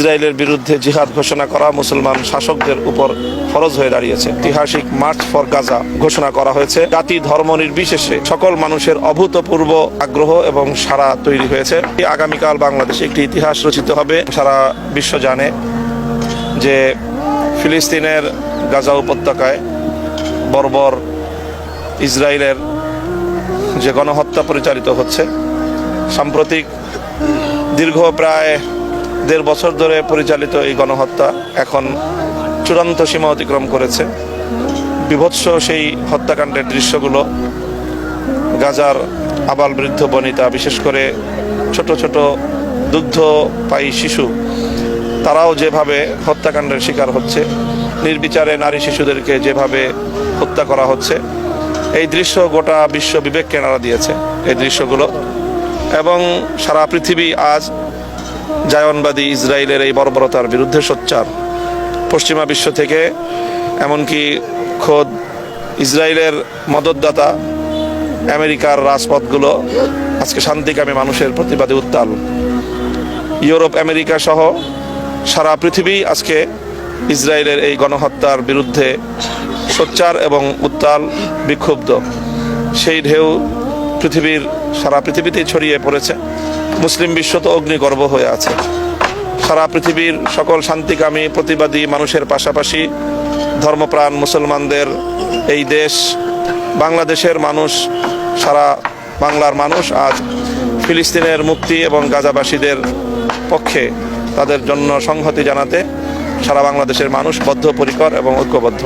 ইসরায়েলের বিরুদ্ধে জিহাদ ঘোষণা করা মুসলমান শাসকদের উপর ফরজ হয়ে দাঁড়িয়েছে। ঐতিহাসিক মার্চ ফর গাজা ঘোষণা করা হয়েছে। জাতি ধর্ম নির্বিশেষে সকল মানুষের অভূতপূর্ব আগ্রহ এবং সারা তৈরি হয়েছে। আগামীকাল বাংলাদেশে একটি ইতিহাস রচিত হবে। সারা বিশ্ব জানে যে ফিলিস্তিনের গাজা উপত্যকায় বর্বর ইসরায়েলের যে গণহত্যা পরিচালিত হচ্ছে, সাম্প্রতিক দীর্ঘ প্রায় দেড় বছর ধরে পরিচালিত এই গণহত্যা এখন চূড়ান্ত সীমা অতিক্রম করেছে। বিভৎস সেই হত্যাকাণ্ডের দৃশ্যগুলো, গাজার আবাল বৃদ্ধ বনিতা, বিশেষ করে ছোট ছোট দুগ্ধ পাই শিশু, তারাও যেভাবে হত্যাকাণ্ডের শিকার হচ্ছে, নির্বিচারে নারী শিশুদেরকে যেভাবে হত্যা করা হচ্ছে, এই দৃশ্য গোটা বিশ্ব বিবেককে নাড়া দিয়েছে, এই দৃশ্যগুলো। এবং সারা পৃথিবী আজ জায়নবাদী ইসরায়েলের এই বর্বরতার বিরুদ্ধে সোচ্চার। পশ্চিমা বিশ্ব থেকে এমনকি খোদ ইসরায়েলের মদতদাতা আমেরিকার রাজপথগুলো আজকে শান্তিকামী মানুষের প্রতিবাদে উত্তাল। ইউরোপ, আমেরিকা সহ সারা পৃথিবী আজকে ইসরায়েলের এই গণহত্যার বিরুদ্ধে সোচ্চার এবং উত্তাল, বিক্ষুব্ধ। সেই ঢেউ পৃথিবীর, সারা পৃথিবীতেই ছড়িয়ে পড়েছে। মুসলিম বিশ্ব তো অগ্নিগর্ভ হয়ে আছে। সারা পৃথিবীর সকল শান্তিকামী, প্রতিবাদী মানুষের পাশাপাশি ধর্মপ্রাণ মুসলমানদের এই দেশ, বাংলাদেশের মানুষ, সারা বাংলার মানুষ আজ ফিলিস্তিনের মুক্তি এবং গাজাবাসীদের পক্ষে তাদের জন্য সংহতি জানাতে সারা বাংলাদেশের মানুষ বদ্ধপরিকর এবং ঐক্যবদ্ধ।